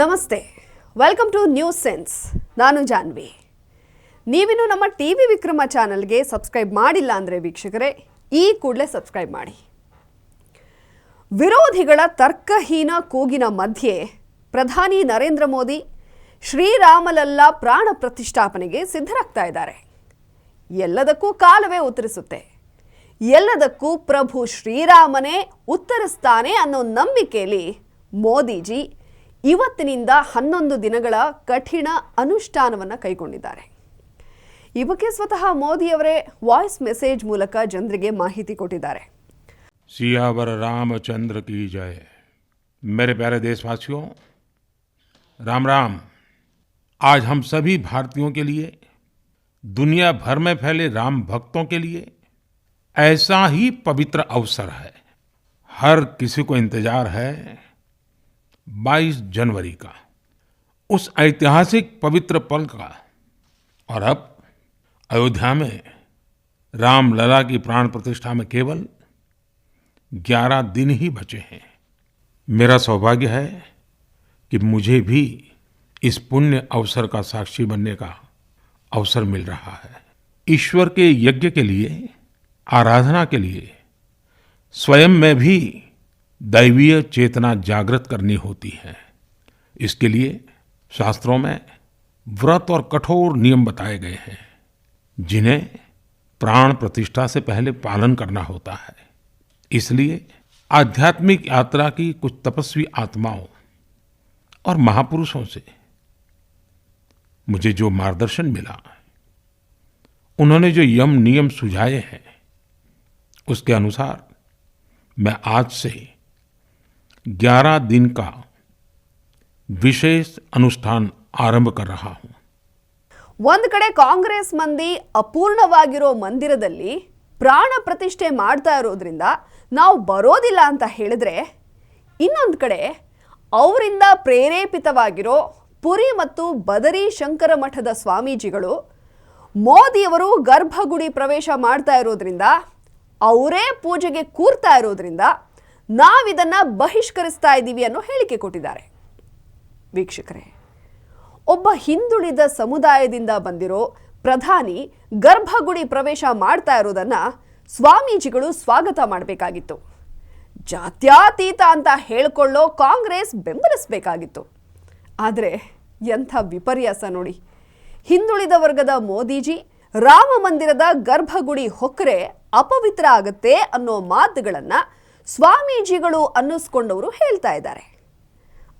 ನಮಸ್ತೆ. Welcome two news sense ನಾನು ಜಾನ್ವಿ. ನೀವಿನ್ನು ನಮ್ಮ ಟಿ ವಿ ವಿಕ್ರಮ ಚಾನಲ್ಗೆ ಸಬ್ಸ್ಕ್ರೈಬ್ ಮಾಡಿಲ್ಲ ಅಂದರೆ ವೀಕ್ಷಕರೇ, ಈ ಕೂಡಲೇ ಸಬ್ಸ್ಕ್ರೈಬ್ ಮಾಡಿ. ವಿರೋಧಿಗಳ ತರ್ಕಹೀನ ಕೂಗಿನ ಮಧ್ಯೆ ಪ್ರಧಾನಿ ನರೇಂದ್ರ ಮೋದಿ ಶ್ರೀರಾಮಲಲ್ಲ ಪ್ರಾಣ ಪ್ರತಿಷ್ಠಾಪನೆಗೆ ಸಿದ್ಧರಾಗ್ತಾ ಇದ್ದಾರೆ. ಎಲ್ಲದಕ್ಕೂ ಕಾಲವೇ ಉತ್ತರಿಸುತ್ತೆ. ಎಲ್ಲದಕ್ಕೂ ಪ್ರಭು ಶ್ರೀರಾಮನೇ ಉತ್ತರಿಸ್ತಾನೆ ಅನ್ನೋ ನಂಬಿಕೆಯಲ್ಲಿ ಮೋದಿಜಿ ಇವತ್ತಿನಿಂದ ಹನ್ನೊಂದು ದಿನಗಳ ಕಠಿಣ ಅನುಷ್ಠಾನವನ್ನು ಕೈಗೊಂಡಿದ್ದಾರೆ ಈ ಬಗ್ಗೆ ಸ್ವತಃ ಮೋದಿಯವರೇ ವಾಯ್ಸ್ ಮೆಸೇಜ್ ಮೂಲಕ ಜನರಿಗೆ ಮಾಹಿತಿ ಕೊಟ್ಟಿದ್ದಾರೆ सियावर रामचंद्र की जय मेरे प्यारे देशवासियों राम राम आज हम सभी भारतीयों के लिए दुनिया भर में फैले राम भक्तों के लिए ऐसा ही पवित्र अवसर है हर किसी को इंतजार है 22 जनवरी का, उस ऐतिहासिक पवित्र पल का। और अब अयोध्या में राम लला की प्राण प्रतिष्ठा में केवल ग्यारह दिन ही बचे हैं। मेरा सौभाग्य है कि मुझे भी इस पुण्य अवसर का साक्षी बनने का अवसर मिल रहा है। ईश्वर के यज्ञ के लिए, आराधना के लिए, स्वयं में भी दैवीय चेतना जागृत करनी होती है। इसके लिए शास्त्रों में व्रत और कठोर नियम बताए गए हैं, जिन्हें प्राण प्रतिष्ठा से पहले पालन करना होता है। इसलिए आध्यात्मिक यात्रा की कुछ तपस्वी आत्माओं और महापुरुषों से मुझे जो मार्गदर्शन मिला, उन्होंने जो यम नियम सुझाए हैं, उसके अनुसार मैं आज से 11 दिन का विशेष अनुष्ठान आरंभ कर रहा हूं ಒಂದು ಕಡೆ ಕಾಂಗ್ರೆಸ್ ಮಂದಿ ಅಪೂರ್ಣವಾಗಿರೋ ಮಂದಿರದಲ್ಲಿ ಪ್ರಾಣ ಪ್ರತಿಷ್ಠೆ ಮಾಡ್ತಾ ಇರೋದ್ರಿಂದ ನಾವು ಬರೋದಿಲ್ಲ ಅಂತ ಹೇಳಿದ್ರೆ ಇನ್ನೊಂದು ಕಡೆ ಅವರಿಂದ ಪ್ರೇರೇಪಿತವಾಗಿರೋ ಪುರಿ ಮತ್ತು ಬದರಿ ಶಂಕರ ಮಠದ ಸ್ವಾಮೀಜಿಗಳು ಮೋದಿಯವರು ಗರ್ಭಗುಡಿ ಪ್ರವೇಶ ಮಾಡ್ತಾ ಇರೋದ್ರಿಂದ ಅವರೇ ಪೂಜೆಗೆ ಕೂರ್ತಾ ಇರೋದ್ರಿಂದ ನಾವಿದನ್ನ ಬಹಿಷ್ಕರಿಸ್ತಾ ಇದ್ದೀವಿ ಅನ್ನೋ ಹೇಳಿಕೆ ಕೊಟ್ಟಿದ್ದಾರೆ. ವೀಕ್ಷಕರೇ, ಒಬ್ಬ ಹಿಂದುಳಿದ ಸಮುದಾಯದಿಂದ ಬಂದಿರೋ ಪ್ರಧಾನಿ ಗರ್ಭಗುಡಿ ಪ್ರವೇಶ ಮಾಡ್ತಾ ಇರೋದನ್ನ ಸ್ವಾಮೀಜಿಗಳು ಸ್ವಾಗತ ಮಾಡಬೇಕಾಗಿತ್ತು. ಜಾತ್ಯಾತೀತ ಅಂತ ಹೇಳ್ಕೊಳ್ಳೋ ಕಾಂಗ್ರೆಸ್ ಬೆಂಬಲಿಸಬೇಕಾಗಿತ್ತು. ಆದರೆ ಎಂಥ ವಿಪರ್ಯಾಸ ನೋಡಿ. ಹಿಂದುಳಿದ ವರ್ಗದ ಮೋದಿಜಿ ರಾಮ ಮಂದಿರದ ಗರ್ಭಗುಡಿ ಹೊಕ್ಕರೆ ಅಪವಿತ್ರ ಆಗುತ್ತೆ ಅನ್ನೋ ಮಾತುಗಳನ್ನ ಸ್ವಾಮೀಜಿಗಳು ಅನ್ನಿಸ್ಕೊಂಡವರು ಹೇಳ್ತಾ ಇದ್ದಾರೆ.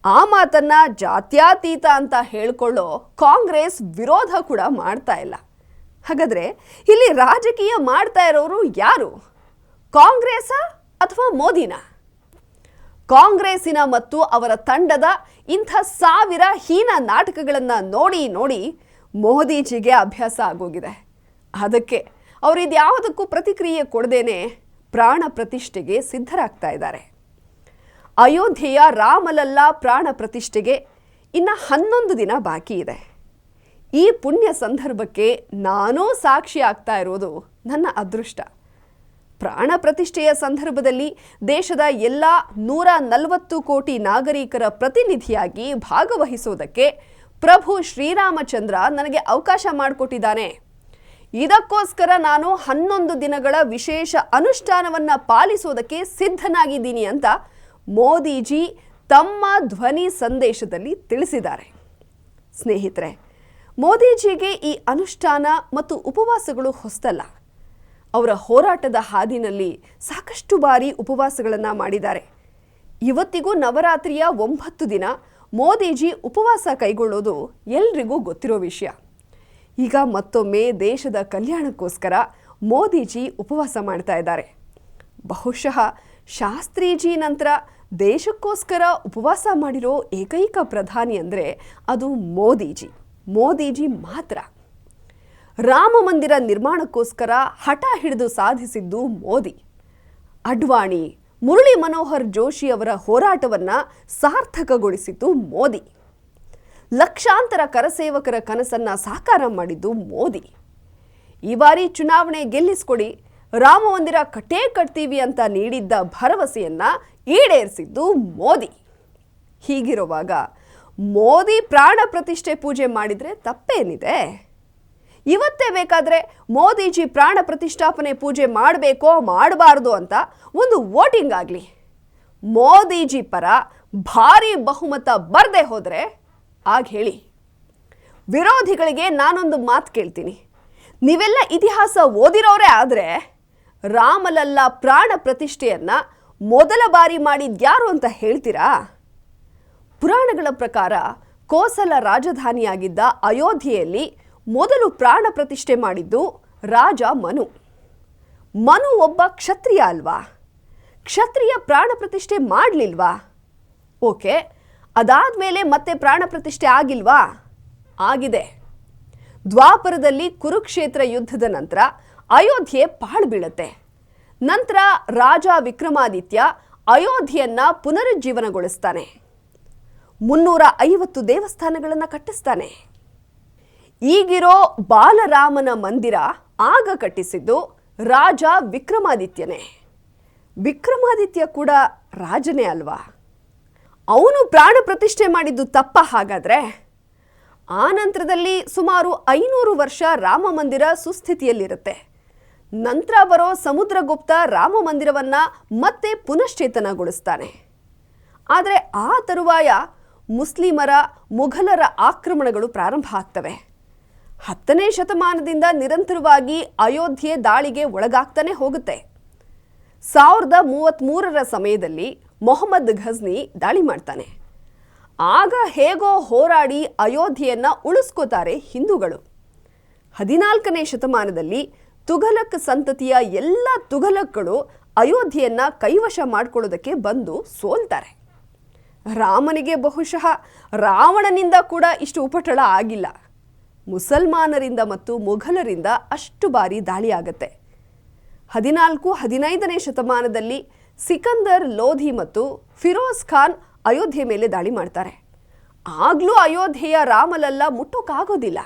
ಆ ಮಾತನ್ನ ಜಾತ್ಯಾತೀತ ಅಂತ ಹೇಳ್ಕೊಳ್ಳೋ ಕಾಂಗ್ರೆಸ್ ವಿರೋಧ ಕೂಡ ಮಾಡ್ತಾ ಇಲ್ಲ. ಹಾಗಾದ್ರೆ ಇಲ್ಲಿ ರಾಜಕೀಯ ಮಾಡ್ತಾ ಇರೋರು ಯಾರು? ಕಾಂಗ್ರೆಸ ಅಥವಾ ಮೋದಿನ? ಕಾಂಗ್ರೆಸ್ಸಿನ ಮತ್ತು ಅವರ ತಂಡದ ಇಂಥ ಸಾವಿರ ಹೀನ ನಾಟಕಗಳನ್ನು ನೋಡಿ ನೋಡಿ ಮೋದಿಜಿಗೆ ಅಭ್ಯಾಸ ಆಗೋಗಿದೆ. ಅದಕ್ಕೆ ಅವರು ಇದ್ಯಾವುದಕ್ಕೂ ಪ್ರತಿಕ್ರಿಯೆ ಕೊಡದೇನೆ ಪ್ರಾಣ ಪ್ರತಿಷ್ಠೆಗೆ ಸಿದ್ಧರಾಗ್ತಾ ಇದ್ದಾರೆ. ಅಯೋಧ್ಯೆಯ ರಾಮಲಲ್ಲಾ ಪ್ರಾಣ ಪ್ರತಿಷ್ಠೆಗೆ ಇನ್ನು ಹನ್ನೊಂದು ದಿನ ಬಾಕಿ ಇದೆ. ಈ ಪುಣ್ಯ ಸಂದರ್ಭಕ್ಕೆ ನಾನೂ ಸಾಕ್ಷಿ ಆಗ್ತಾ ಇರೋದು ನನ್ನ ಅದೃಷ್ಟ. ಪ್ರಾಣ ಪ್ರತಿಷ್ಠೆಯ ಸಂದರ್ಭದಲ್ಲಿ ದೇಶದ ಎಲ್ಲ ನೂರ ನಲವತ್ತು ಕೋಟಿ ನಾಗರಿಕರ ಪ್ರತಿನಿಧಿಯಾಗಿ ಭಾಗವಹಿಸೋದಕ್ಕೆ ಪ್ರಭು ಶ್ರೀರಾಮಚಂದ್ರ ನನಗೆ ಅವಕಾಶ ಮಾಡಿಕೊಟ್ಟಿದ್ದಾನೆ. ಇದಕ್ಕೋಸ್ಕರ ನಾನು ಹನ್ನೊಂದು ದಿನಗಳ ವಿಶೇಷ ಅನುಷ್ಠಾನವನ್ನು ಪಾಲಿಸೋದಕ್ಕೆ ಸಿದ್ಧನಾಗಿದ್ದೀನಿ ಅಂತ ಮೋದಿಜಿ ತಮ್ಮ ಧ್ವನಿ ಸಂದೇಶದಲ್ಲಿ ತಿಳಿಸಿದ್ದಾರೆ. ಸ್ನೇಹಿತರೆ, ಮೋದಿಜಿಗೆ ಈ ಅನುಷ್ಠಾನ ಮತ್ತು ಉಪವಾಸಗಳು ಹೊಸ್ತಲ್ಲ ಅವರ ಹೋರಾಟದ ಹಾದಿನಲ್ಲಿ ಸಾಕಷ್ಟು ಬಾರಿ ಉಪವಾಸಗಳನ್ನು ಮಾಡಿದ್ದಾರೆ. ಇವತ್ತಿಗೂ ನವರಾತ್ರಿಯ ಒಂಬತ್ತು ದಿನ ಮೋದಿಜಿ ಉಪವಾಸ ಕೈಗೊಳ್ಳೋದು ಎಲ್ರಿಗೂ ಗೊತ್ತಿರೋ ವಿಷಯ. ಈಗ ಮತ್ತೊಮ್ಮೆ ದೇಶದ ಕಲ್ಯಾಣಕ್ಕೋಸ್ಕರ ಮೋದಿಜಿ ಉಪವಾಸ ಮಾಡ್ತಾ ಇದ್ದಾರೆ. ಬಹುಶಃ ಶಾಸ್ತ್ರೀಜಿ ನಂತರ ದೇಶಕ್ಕೋಸ್ಕರ ಉಪವಾಸ ಮಾಡಿರೋ ಏಕೈಕ ಪ್ರಧಾನಿ ಅಂದರೆ ಅದು ಮೋದಿಜಿ. ಮೋದಿಜಿ ಮಾತ್ರ. ರಾಮ ಮಂದಿರ ನಿರ್ಮಾಣಕ್ಕೋಸ್ಕರ ಹಠ ಹಿಡಿದು ಸಾಧಿಸಿದ್ದು ಮೋದಿ. ಅಡ್ವಾಣಿ, ಮುರಳಿ ಮನೋಹರ್ ಜೋಶಿ ಅವರ ಹೋರಾಟವನ್ನು ಸಾರ್ಥಕಗೊಳಿಸಿದ್ದು ಮೋದಿ. ಲಕ್ಷಾಂತರ ಕರಸೇವಕರ ಕನಸನ್ನ ಸಾಕಾರ ಮಾಡಿದ್ದು ಮೋದಿ. ಈ ಬಾರಿ ಚುನಾವಣೆ ಗೆಲ್ಲಿಸ್ಕೊಡಿ, ರಾಮ ಮಂದಿರ ಕಟ್ಟೇ ಕಟ್ತೀವಿ ಅಂತ ನೀಡಿದ್ದ ಭರವಸೆಯನ್ನ ಈಡೇರಿಸಿದ್ದು ಮೋದಿ. ಹೀಗಿರುವಾಗ ಮೋದಿ ಪ್ರಾಣ ಪ್ರತಿಷ್ಠೆ ಪೂಜೆ ಮಾಡಿದರೆ ತಪ್ಪೇನಿದೆ? ಇವತ್ತೇ ಬೇಕಾದರೆ ಮೋದಿಜಿ ಪ್ರಾಣ ಪ್ರತಿಷ್ಠಾಪನೆ ಪೂಜೆ ಮಾಡಬೇಕೋ ಮಾಡಬಾರ್ದು ಅಂತ ಒಂದು ವೋಟಿಂಗ್ ಆಗಲಿ. ಮೋದಿಜಿ ಪರ ಭಾರಿ ಬಹುಮತ ಬರದೆ ಹೋದರೆ ಆಗ ಹೇಳಿ, ವಿರೋಧಿಗಳಿಗೆ ನಾನೊಂದು ಮಾತು ಕೇಳ್ತೀನಿ. ನೀವೆಲ್ಲ ಇತಿಹಾಸ ಓದಿರೋರೇ ಆದರೆ ರಾಮಲಲ್ಲ ಪ್ರಾಣ ಪ್ರತಿಷ್ಠೆಯನ್ನು ಮೊದಲ ಬಾರಿ ಮಾಡಿದ್ಯಾರು ಅಂತ ಹೇಳ್ತೀರಾ? ಪುರಾಣಗಳ ಪ್ರಕಾರ ಕೋಸಲ ರಾಜಧಾನಿಯಾಗಿದ್ದ ಅಯೋಧ್ಯೆಯಲ್ಲಿ ಮೊದಲು ಪ್ರಾಣ ಪ್ರತಿಷ್ಠೆ ಮಾಡಿದ್ದು ರಾಜ ಮನು. ಮನು ಒಬ್ಬ ಕ್ಷತ್ರಿಯ ಅಲ್ವಾ? ಕ್ಷತ್ರಿಯ ಪ್ರಾಣ ಪ್ರತಿಷ್ಠೆ ಮಾಡಲಿಲ್ವಾ? ಓಕೆ ಅದಾದ್ಮೇಲೆ ಮತ್ತೆ ಪ್ರಾಣ ಪ್ರತಿಷ್ಠೆ ಆಗಿಲ್ವಾ? ಆಗಿದೆ. ದ್ವಾಪರದಲ್ಲಿ ಕುರುಕ್ಷೇತ್ರ ಯುದ್ಧದ ನಂತರ ಅಯೋಧ್ಯೆ ಪಾಳು ಬೀಳುತ್ತೆ. ನಂತರ ರಾಜ ವಿಕ್ರಮಾದಿತ್ಯ ಅಯೋಧ್ಯೆಯನ್ನ ಪುನರುಜ್ಜೀವನಗೊಳಿಸ್ತಾನೆ. ಮುನ್ನೂರ ಐವತ್ತು ದೇವಸ್ಥಾನಗಳನ್ನು ಕಟ್ಟಿಸ್ತಾನೆ. ಈಗಿರೋ ಬಾಲರಾಮನ ಮಂದಿರ ಆಗ ಕಟ್ಟಿಸಿದ್ದು ರಾಜ ವಿಕ್ರಮಾದಿತ್ಯನೇ. ವಿಕ್ರಮಾದಿತ್ಯ ಕೂಡ ರಾಜನೇ ಅಲ್ವಾ? ಅವನು ಪ್ರಾಣ ಪ್ರತಿಷ್ಠೆ ಮಾಡಿದ್ದು ತಪ್ಪ ಹಾಗಾದ್ರೆ? ಆ ನಂತರದಲ್ಲಿ ಸುಮಾರು ಐನೂರು ವರ್ಷ ರಾಮ ಮಂದಿರ ಸುಸ್ಥಿತಿಯಲ್ಲಿರುತ್ತೆ. ನಂತರ ಬರೋ ಸಮುದ್ರಗುಪ್ತ ರಾಮ ಮಂದಿರವನ್ನ ಮತ್ತೆ ಪುನಶ್ಚೇತನಗೊಳಿಸ್ತಾನೆ. ಆದರೆ ಆ ತರುವಾಯ ಮುಸ್ಲಿಮರ, ಮುಘಲರ ಆಕ್ರಮಣಗಳು ಪ್ರಾರಂಭ ಆಗ್ತವೆ. ಹತ್ತನೇ ಶತಮಾನದಿಂದ ನಿರಂತರವಾಗಿ ಅಯೋಧ್ಯೆ ದಾಳಿಗೆ ಒಳಗಾಗ್ತಾನೆ ಹೋಗುತ್ತೆ. ಸಾವಿರದ ಮೂವತ್ತ್ಮೂರರ ಸಮಯದಲ್ಲಿ ಮೊಹಮ್ಮದ್ ಘಜ್ನಿ ದಾಳಿ ಮಾಡ್ತಾನೆ. ಆಗ ಹೇಗೋ ಹೋರಾಡಿ ಅಯೋಧ್ಯೆಯನ್ನು ಉಳಿಸ್ಕೋತಾರೆ ಹಿಂದೂಗಳು. ಹದಿನಾಲ್ಕನೇ ಶತಮಾನದಲ್ಲಿ ತುಘಲಕ್ ಸಂತತಿಯ ಎಲ್ಲ ತುಘಲಕ್ಗಳು ಅಯೋಧ್ಯೆಯನ್ನು ಕೈವಶ ಮಾಡಿಕೊಳ್ಳೋದಕ್ಕೆ ಬಂದು ಸೋಲ್ತಾರೆ. ರಾಮನಿಗೆ ಬಹುಶಃ ರಾವಣನಿಂದ ಕೂಡ ಇಷ್ಟು ಉಪಟಳ ಆಗಿಲ್ಲ. ಮುಸಲ್ಮಾನರಿಂದ ಮತ್ತು ಮೊಘಲರಿಂದ ಅಷ್ಟು ಬಾರಿ ದಾಳಿಯಾಗತ್ತೆ. ಹದಿನಾಲ್ಕು ಹದಿನೈದನೇ ಶತಮಾನದಲ್ಲಿ ಸಿಕಂದರ್, ಲೋಧಿ ಮತ್ತು ಫಿರೋಜ್ ಖಾನ್ ಅಯೋಧ್ಯೆ ಮೇಲೆ ದಾಳಿ ಮಾಡ್ತಾರೆ. ಆಗಲೂ ಅಯೋಧ್ಯೆಯ ರಾಮಲಲ್ಲ ಮುಟ್ಟೋಕ್ಕಾಗೋದಿಲ್ಲ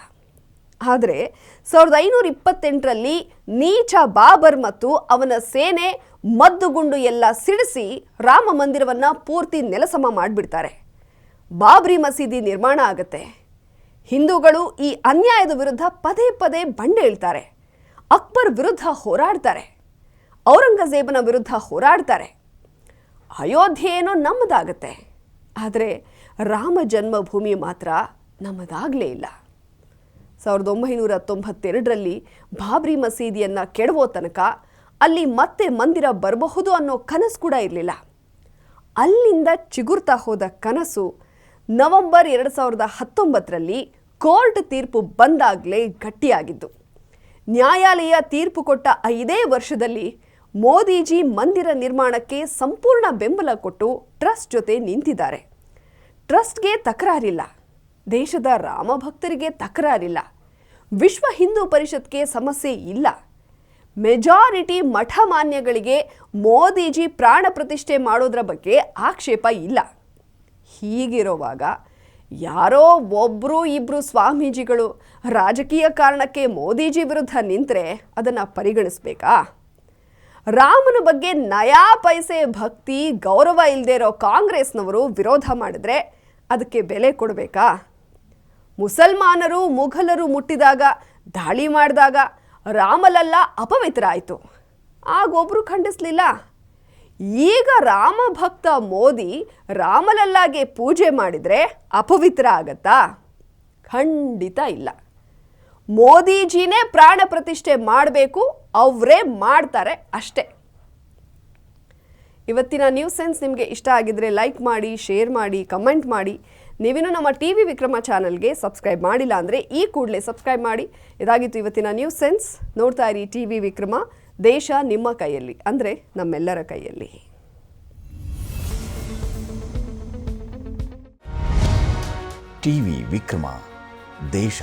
ಆದರೆ ಸಾವಿರದ ಐನೂರ ಇಪ್ಪತ್ತೆಂಟರಲ್ಲಿ ನೀಚ ಬಾಬರ್ ಮತ್ತು ಅವನ ಸೇನೆ ಮದ್ದುಗುಂಡು ಎಲ್ಲ ಸಿಡಿಸಿ ರಾಮ ಮಂದಿರವನ್ನು ಪೂರ್ತಿ ನೆಲಸಮ ಮಾಡಿಬಿಡ್ತಾರೆ. ಬಾಬ್ರಿ ಮಸೀದಿ ನಿರ್ಮಾಣ ಆಗುತ್ತೆ. ಹಿಂದೂಗಳು ಈ ಅನ್ಯಾಯದ ವಿರುದ್ಧ ಪದೇ ಪದೇ ಬಂಡೆ ಇಳ್ತಾರೆ. ಅಕ್ಬರ್ ವಿರುದ್ಧ ಹೋರಾಡ್ತಾರೆ. ಔರಂಗಜೇಬನ ವಿರುದ್ಧ ಹೋರಾಡ್ತಾರೆ. ಅಯೋಧ್ಯೆ ಏನೋ ನಮ್ಮದಾಗತ್ತೆ. ಆದರೆ ರಾಮ ಜನ್ಮಭೂಮಿ ಮಾತ್ರ ನಮ್ಮದಾಗಲೇ ಇಲ್ಲ. ಸಾವಿರದ ಒಂಬೈನೂರ ತೊಂಬತ್ತೆರಡರಲ್ಲಿ ಬಾಬ್ರಿ ಮಸೀದಿಯನ್ನು ಕೆಡವೋ ತನಕ ಅಲ್ಲಿ ಮತ್ತೆ ಮಂದಿರ ಬರಬಹುದು ಅನ್ನೋ ಕನಸು ಕೂಡ ಇರಲಿಲ್ಲ. ಅಲ್ಲಿಂದ ಚಿಗುರ್ತಾ ಹೋದ ಕನಸು ನವೆಂಬರ್ ಎರಡು ಸಾವಿರದ ಹತ್ತೊಂಬತ್ತರಲ್ಲಿ ಕೋರ್ಟ್ ತೀರ್ಪು ಬಂದಾಗಲೇ ಗಟ್ಟಿಯಾಗಿದ್ದು ನ್ಯಾಯಾಲಯ ತೀರ್ಪು ಕೊಟ್ಟ ಐದೇ ವರ್ಷದಲ್ಲಿ ಮೋದಿಜಿ ಮಂದಿರ ನಿರ್ಮಾಣಕ್ಕೆ ಸಂಪೂರ್ಣ ಬೆಂಬಲ ಕೊಟ್ಟು ಟ್ರಸ್ಟ್ ಜೊತೆ ನಿಂತಿದ್ದಾರೆ. ಟ್ರಸ್ಟ್ಗೆ ತಕರಾರಿಲ್ಲ. ದೇಶದ ರಾಮಭಕ್ತರಿಗೆ ತಕರಾರಿಲ್ಲ. ವಿಶ್ವ ಹಿಂದೂ ಪರಿಷತ್ಗೆ ಸಮಸ್ಯೆ ಇಲ್ಲ. ಮೆಜಾರಿಟಿ ಮಠ ಮಾನ್ಯಗಳಿಗೆ ಮೋದಿಜಿ ಪ್ರಾಣ ಪ್ರತಿಷ್ಠೆ ಮಾಡೋದ್ರ ಬಗ್ಗೆ ಆಕ್ಷೇಪ ಇಲ್ಲ. ಹೀಗಿರುವಾಗ ಯಾರೋ ಒಬ್ಬರು ಇಬ್ಬರು ಸ್ವಾಮೀಜಿಗಳು ರಾಜಕೀಯ ಕಾರಣಕ್ಕೆ ಮೋದಿಜಿ ವಿರುದ್ಧ ನಿಂತರೆ ಅದನ್ನು ಪರಿಗಣಿಸ್ಬೇಕಾ? ರಾಮನ ಬಗ್ಗೆ ನಯಾ ಪೈಸೆ ಭಕ್ತಿ ಗೌರವ ಇಲ್ಲದೆ ಇರೋ ಕಾಂಗ್ರೆಸ್ನವರು ವಿರೋಧ ಮಾಡಿದ್ರೆ ಅದಕ್ಕೆ ಬೆಲೆ ಕೊಡಬೇಕಾ? ಮುಸಲ್ಮಾನರು, ಮುಘಲರು ಮುಟ್ಟಿದಾಗ, ದಾಳಿ ಮಾಡಿದಾಗ ರಾಮಲಲ್ಲ ಅಪವಿತ್ರ ಆಯಿತು ಆಗೊಬ್ಬರು ಖಂಡಿಸ್ಲಿಲ್ಲ. ಈಗ ರಾಮ ಭಕ್ತ ಮೋದಿ ರಾಮಲಲ್ಲಾಗೆ ಪೂಜೆ ಮಾಡಿದರೆ ಅಪವಿತ್ರ ಆಗತ್ತಾ? ಖಂಡಿತ ಇಲ್ಲ. ಮೋದಿಜಿನೇ ಪ್ರಾಣ ಪ್ರತಿಷ್ಠೆ ಮಾಡಬೇಕು, ಅವರೇ ಮಾಡ್ತಾರೆ ಅಷ್ಟೇ. ಇವತ್ತಿನ ನ್ಯೂಸ್ ಸೆನ್ಸ್ ನಿಮಗೆ ಇಷ್ಟ ಆಗಿದ್ರೆ ಲೈಕ್ ಮಾಡಿ, ಶೇರ್ ಮಾಡಿ, ಕಮೆಂಟ್ ಮಾಡಿ. ನೀವಿನ್ನೂ ನಮ್ಮ ಟಿ ವಿ ವಿಕ್ರಮ ಚಾನಲ್ಗೆ ಸಬ್ಸ್ಕ್ರೈಬ್ ಮಾಡಿಲ್ಲ ಅಂದರೆ ಈ ಕೂಡಲೇ ಸಬ್ಸ್ಕ್ರೈಬ್ ಮಾಡಿ. ಇದಾಗಿತ್ತು ಇವತ್ತಿನ ನ್ಯೂಸ್ ಸೆನ್ಸ್. ನೋಡ್ತಾ ಇರಿ ಟಿ ವಿ ವಿಕ್ರಮ, ದೇಶ ನಿಮ್ಮ ಕೈಯಲ್ಲಿ, ಅಂದರೆ ನಮ್ಮೆಲ್ಲರ ಕೈಯಲ್ಲಿ. ಟಿವಿ ವಿಕ್ರಮ, ದೇಶ